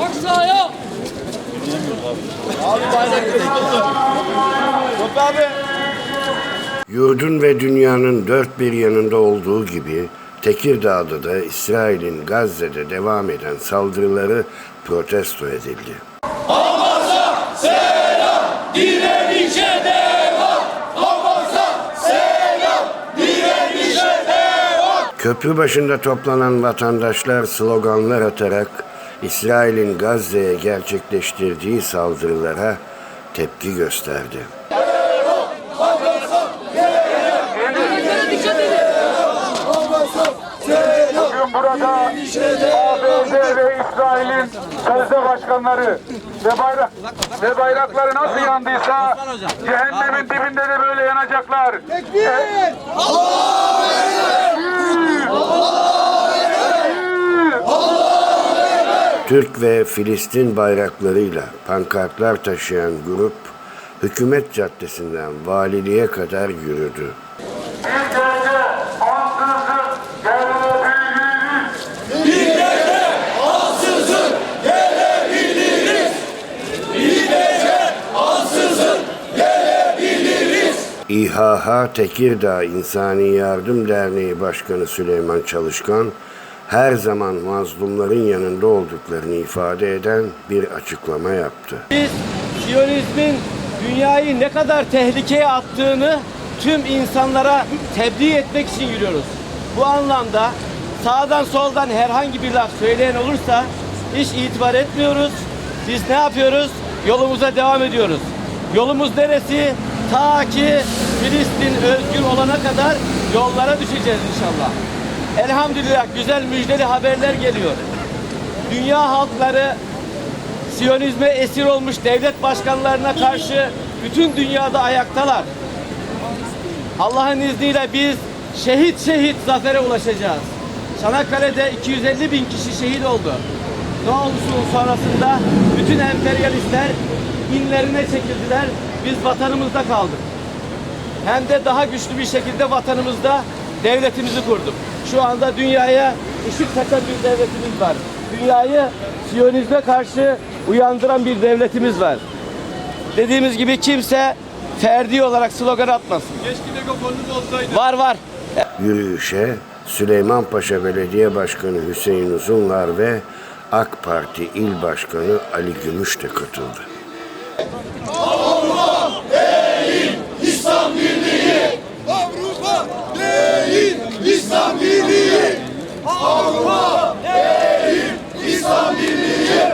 Aksa'ya. Yurdun ve dünyanın dört bir yanında olduğu gibi Tekirdağ'da da İsrail'in Gazze'de devam eden saldırıları protesto edildi. Hamas'a selam, direnişe devam! Hamas'a selam, direnişe devam! Köprü başında toplanan vatandaşlar sloganlar atarak İsrail'in Gazze'ye gerçekleştirdiği saldırılara tepki gösterdi. Bugün burada ABD ve İsrail'in sözde başkanları ve bayrak ve bayrakları nasıl yandıysa cehennemin dibinde de böyle yanacaklar. E- Türk ve Filistin bayraklarıyla pankartlar taşıyan grup hükümet caddesinden valiliğe kadar yürüdü. İHH Tekirdağ İnsani Yardım Derneği Başkanı Süleyman Çalışkan, her zaman mazlumların yanında olduklarını ifade eden bir açıklama yaptı. Biz Siyonizmin dünyayı ne kadar tehlikeye attığını tüm insanlara tebliğ etmek için yürüyoruz. Bu anlamda sağdan soldan herhangi bir laf söyleyen olursa hiç itibar etmiyoruz. Biz ne yapıyoruz? Yolumuza devam ediyoruz. Yolumuz neresi? Ta ki Filistin özgür olana kadar yollara düşeceğiz inşallah. Elhamdülillah güzel müjdeli haberler geliyor. Dünya halkları Siyonizme esir olmuş devlet başkanlarına karşı bütün dünyada ayaktalar. Allah'ın izniyle biz şehit şehit zafere ulaşacağız. Çanakkale'de 250 bin kişi şehit oldu. Olmuşsun sonrasında bütün emperyalistler inlerine çekildiler. Biz vatanımızda kaldık. Hem de daha güçlü bir şekilde vatanımızda devletimizi kurduk. Şu anda dünyaya ışık takan bir devletimiz var. Dünyayı Siyonizme karşı uyandıran bir devletimiz var. Dediğimiz gibi kimse ferdi olarak slogan atmasın. Var var. Yürüyüşe Süleymanpaşa Belediye Başkanı Hüseyin Uzunlar ve AK Parti İl Başkanı Ali Gümüş de katıldı.